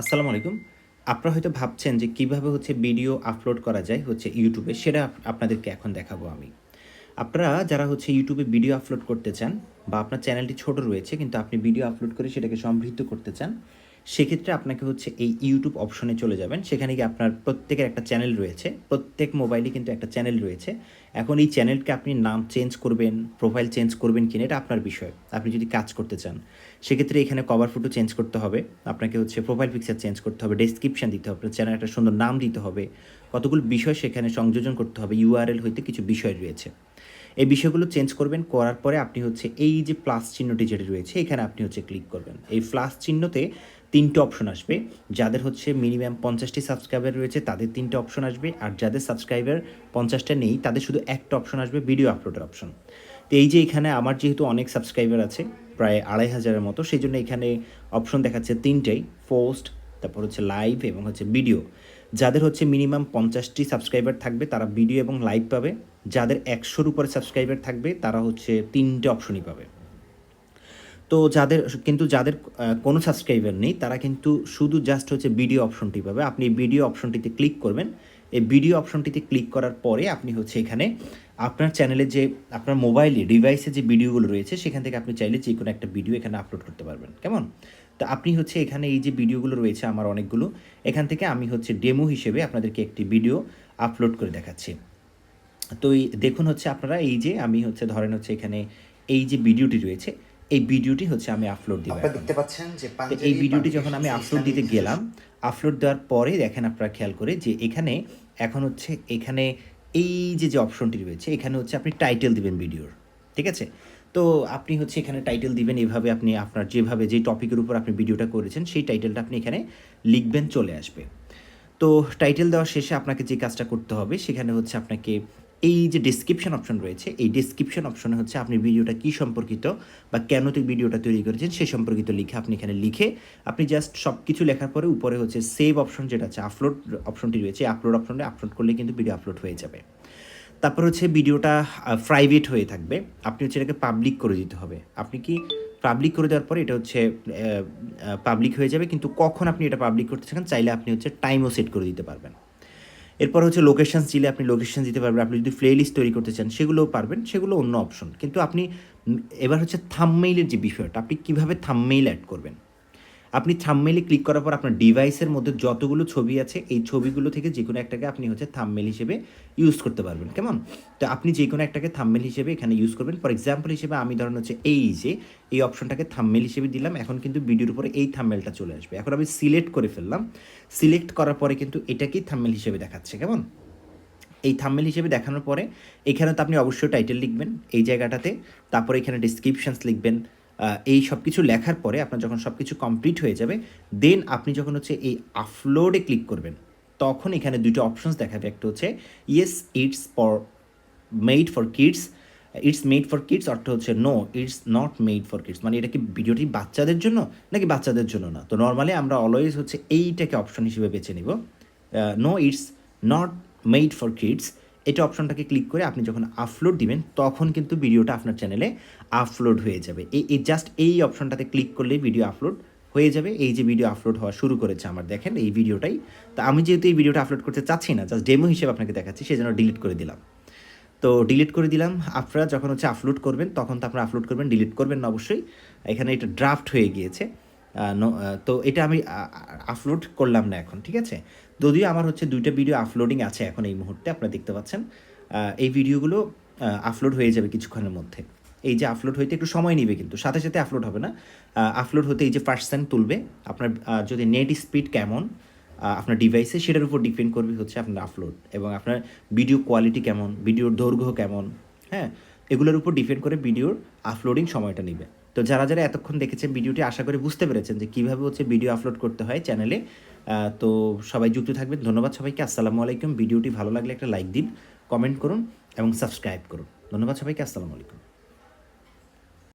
আসসালামু আলাইকুম। আপনারা হয়তো ভাবছেন যে কীভাবে হচ্ছে ভিডিও আপলোড করা যায় হচ্ছে ইউটিউবে, সেটা আপনাদেরকে এখন দেখাবো আমি। আপনারা যারা হচ্ছে ইউটিউবে ভিডিও আপলোড করতে চান বা আপনার চ্যানেলটি ছোট রয়েছে কিন্তু আপনি ভিডিও আপলোড করে সেটাকে সমৃদ্ধ করতে চান সেক্ষেত্রে আপনাকে হচ্ছে এই ইউটিউব অপশনে চলে যাবেন। সেখানে গিয়ে আপনার প্রত্যেকের একটা চ্যানেল রয়েছে। প্রত্যেক মোবাইলে কিন্তু একটা চ্যানেল রয়েছে। এখন এই চ্যানেলকে আপনি নাম চেঞ্জ করবেন প্রোফাইল চেঞ্জ করবেন কিনা এটা আপনার বিষয়। আপনি যদি কাজ করতে চান, সেক্ষেত্রে এখানে কভার ফটো চেঞ্জ করতে হবে। আপনাকে হচ্ছে প্রোফাইল পিকচার চেঞ্জ করতে হবে ডেসক্রিপশন দিতে হবে চ্যানেল একটা সুন্দর নাম দিতে হবে। কতগুলো বিষয় সেখানে সংযোজন করতে হবে ইউআরএল হইতে কিছু বিষয় রয়েছে। এই বিষয়গুলো চেঞ্জ করবেন, করার পরে আপনি হচ্ছে এই যে প্লাস চিহ্নটি যেটি রয়েছে, এখানে আপনি হচ্ছে ক্লিক করবেন। এই প্লাস চিহ্নতে তিনটে অপশন আসবে। যাদের হচ্ছে মিনিমাম পঞ্চাশটি সাবস্ক্রাইবার রয়েছে, তাদের তিনটে অপশন আসবে। আর যাদের সাবস্ক্রাইবার পঞ্চাশটা নেই, তাদের শুধু একটা অপশন আসবে ভিডিও আপলোডের অপশন তো এই যে এখানে আমার যেহেতু অনেক সাবস্ক্রাইবার আছে, প্রায় আড়াই হাজারের মতো, সেই জন্য এখানে অপশন দেখাচ্ছে তিনটেই পোস্ট তারপর হচ্ছে লাইভ এবং হচ্ছে ভিডিও যাদের হচ্ছে মিনিমাম পঞ্চাশটি সাবস্ক্রাইবার থাকবে, তারা ভিডিও এবং লাইভ পাবে। যাদের একশোর উপরে সাবস্ক্রাইবার থাকবে, তারা হচ্ছে তিনটে অপশনই পাবে। তো যাদের, কিন্তু যাদের কোনো সাবস্ক্রাইবার নেই, তারা কিন্তু শুধু জাস্ট হচ্ছে ভিডিও অপশনটি পাবে। আপনি ভিডিও অপশনটিতে ক্লিক করবেন। এই ভিডিও অপশনটিতে ক্লিক করার পরে আপনি হচ্ছে এখানে আপনার চ্যানেলে যে, আপনার মোবাইলে ডিভাইসে যে ভিডিওগুলো রয়েছে, সেখান থেকে আপনি চাইলে যে কোনো একটা ভিডিও এখানে আপলোড করতে পারবেন। কেমন? তো আপনি হচ্ছে এখানে এই যে ভিডিওগুলো রয়েছে আমার অনেকগুলো, এখান থেকে আমি হচ্ছে ডেমো হিসেবে আপনাদেরকে একটি ভিডিও আপলোড করে দেখাচ্ছি। তো এই, দেখুন হচ্ছে আপনারা এই যে, আমি হচ্ছে ধরেন হচ্ছে এখানে এই যে ভিডিওটি রয়েছে এই ভিডিওটি হচ্ছে আমি আপলোড দিব আপনারা দেখতে পাচ্ছেন যে এই ভিডিওটি যখন আমি আপলোড দিতে গেলাম আপলোড দেওয়ার পরে দেখেন আপনারা খেয়াল করে যে এখানে এখন হচ্ছে এখানে এই যে যে অপশনটি রয়েছে এখানে হচ্ছে আপনি টাইটেল দিবেন ভিডিওর ঠিক আছে? তো আপনি হচ্ছে এখানে টাইটেল দিবেন এভাবে আপনি আপনার যেভাবে যে টপিকের উপর আপনি ভিডিওটা করেছেন সেই টাইটেলটা আপনি এখানে লিখবেন চলে আসবে। তো টাইটেল দেওয়ার শেষে আপনাকে যে কাজটা করতে হবে সেখানে হচ্ছে আপনাকে এই যে ডিসক্রিপশন অপশন রয়েছে, এই ডিসক্রিপশন অপশনে হচ্ছে আপনি ভিডিওটা কী সম্পর্কিত বা কেন তুই ভিডিওটা তৈরি করেছেন সেই সম্পর্কিত লিখে আপনি এখানে লিখে আপনি জাস্ট সব কিছু লেখার পরে উপরে হচ্ছে সেভ অপশন যেটা আছে আপলোড অপশনটি রয়েছে আপলোড অপশনে আপলোড করলে কিন্তু ভিডিও আপলোড হয়ে যাবে। তারপর হচ্ছে ভিডিওটা প্রাইভেট হয়ে থাকবে। আপনি হচ্ছে এটাকে পাবলিক করে দিতে হবে। আপনি কি পাবলিক করে দেওয়ার পরে এটা হচ্ছে পাবলিক হয়ে যাবে, কিন্তু কখন আপনি এটা পাবলিক করতে চান, চাইলে আপনি হচ্ছে টাইমও সেট করে দিতে পারবেন। এরপর হচ্ছে লোকেশান চিলে আপনি লোকেশন দিতে পারবেন। আপনি যদি প্লে লিস্ট তৈরি করতে চান, সেগুলোও পারবেন, সেগুলো অন্য অপশন কিন্তু আপনি, এবার হচ্ছে থামমেইলের যে বিষয়টা, আপনি কীভাবে থামমেইল অ্যাড করবেন? আপনি থামমেইলে ক্লিক করার পর আপনার ডিভাইসের মধ্যে যতগুলো ছবি আছে, এই ছবিগুলো থেকে যে কোনো একটাকে আপনি হচ্ছে থামমেল হিসেবে ইউজ করতে পারবেন, কেমন? তো আপনি যে কোনো একটাকে থামমেল হিসেবে এখানে ইউজ করবেন। ফর এক্সাম্পল হিসেবে আমি ধরেন হচ্ছে এই যে, এই অপশনটাকে থামমেল হিসেবে দিলাম, এখন কিন্তু ভিডিওর উপরে এই থামমেলটা চলে আসবে। এখন আমি সিলেক্ট করে ফেললাম। সিলেক্ট করার পরে কিন্তু এটাকেই থামমেল হিসেবে দেখাচ্ছে, কেমন? এই থাম্বেল হিসেবে দেখানোর পরে এখানে তো আপনি অবশ্যই টাইটেল লিখবেন, এই জায়গাটাতে। তারপরে এখানে ডিসক্রিপশনস লিখবেন। এই সব কিছু লেখার পরে আপনার যখন সব কিছু কমপ্লিট হয়ে যাবে দেন আপনি যখন হচ্ছে এই আপলোডে ক্লিক করবেন, তখন এখানে দুটো অপশনস দেখাবে একটা হচ্ছে yes it's for made for kids it's made for kids অর্থ হচ্ছে no it's not made for kids মানে এটা কি ভিডিওটি বাচ্চাদের জন্য, নাকি বাচ্চাদের জন্য না? তো নর্মালি আমরা অলওয়েজ হচ্ছে এইটাকে অপশন হিসেবে বেছে নিব। No it's not made for kids এটা অপশনটাকে ক্লিক করে আপনি যখন আপলোড দিবেন, তখন কিন্তু ভিডিওটা আপনার চ্যানেলে আপলোড হয়ে যাবে। এই জাস্ট এই অপশনটাতে ক্লিক করলেই ভিডিও আপলোড হয়ে যাবে। এই যে ভিডিও আপলোড হওয়া শুরু করেছে আমার, দেখেন এই ভিডিওটাই তো আমি যেহেতু এই ভিডিওটা আপলোড করতে চাচ্ছি না জাস্ট ডেমো হিসেবে আপনাকে দেখাচ্ছি সেই জন্য ডিলিট করে দিলাম। তো ডিলিট করে দিলাম। আপনারা যখন হচ্ছে আপলোড করবেন, তখন তো আপনারা আপলোড করবেন ডিলিট করবেন না অবশ্যই। এখানে এটা ড্রাফট হয়ে গিয়েছে। তো এটা আমি আপলোড করলাম না এখন, ঠিক আছে? যদিও আমার হচ্ছে দুইটা ভিডিও আপলোডিং আছে এখন এই মুহূর্তে, আপনারা দেখতে পাচ্ছেন। এই ভিডিওগুলো আপলোড হয়ে যাবে কিছুক্ষণের মধ্যে। এই যে আপলোড হইতে একটু সময় নেবে কিন্তু, সাথে সাথে আপলোড হবে না। আপলোড হতে এই যে পার্সেন্ট তুলবে, আপনার যদি নেট স্পিড কেমন আপনার ডিভাইসে সেটার উপর ডিপেন্ড করবে হচ্ছে আপনার আপলোড এবং আপনার ভিডিও কোয়ালিটি কেমন ভিডিওর দৈর্ঘ্য কেমন হ্যাঁ? এগুলোর উপর ডিপেন্ড করে ভিডিওর আপলোডিং সময়টা নেবে। তো যারা যারা এতক্ষণ দেখেছেন ভিডিওটি, আশা করে বুঝতে পেরেছেন যে কীভাবে হচ্ছে ভিডিও আপলোড করতে হয় চ্যানেলে। তো সবাই যুক্ত থাকবেন। ধন্যবাদ সবাইকে। আসসালামু আলাইকুম। ভিডিওটি ভালো লাগলে একটা লাইক দিন, কমেন্ট করুন এবং সাবস্ক্রাইব করুন। ধন্যবাদ সবাইকে। আসসালামু আলাইকুম।